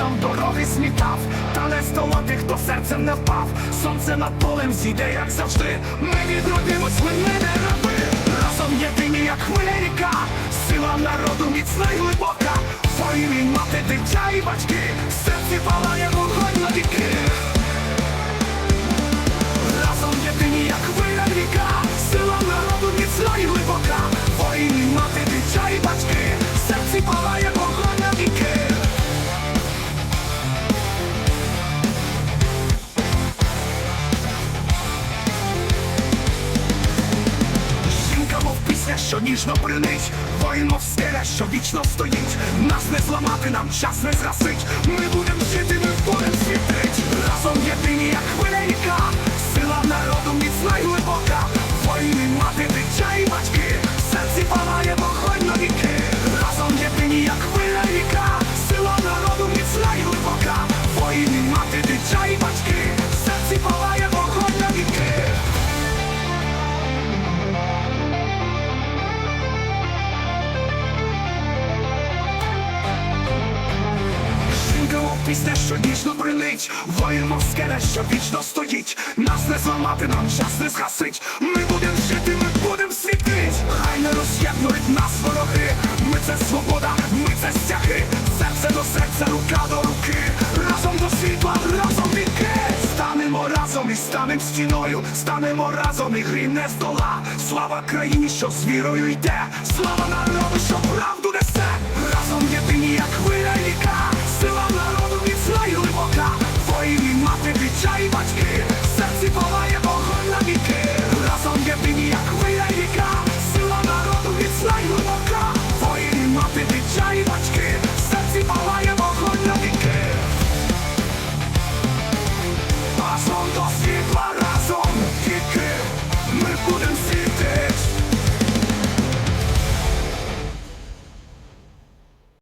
нам дороги смітав, та не столати, хто серцем не впав. Сонце над полем зійде, як завжди. Ми відродимось, ми не раби. Разом єдині, як хвиля ріка. Сила народу міцна й глибока. Воїни, мати, дитя і батьки. В серці палає вогонь на віки. Що ніжно принить, воїн, мов стеля, що вічно стоїть. Нас не зламати, нам час не згасить. Ми будем жити, ми будем світить. Разом єдині, як хвиля ріка, пісня, що ніжно бринить Воїн мов скеля, що вічно стоїть. Нас не зламати, нам час не згасить. Ми будем жити, ми будем світить. Хай не роз'єднують нас вороги. Ми це свобода, ми це стяги. Серце до серця, рука до руки. Разом до світла, разом віки Станемо разом і станем стіною. Станемо разом і грім не здола Слава країні, що з вірою йде. Слава народу, що правду разом до світла.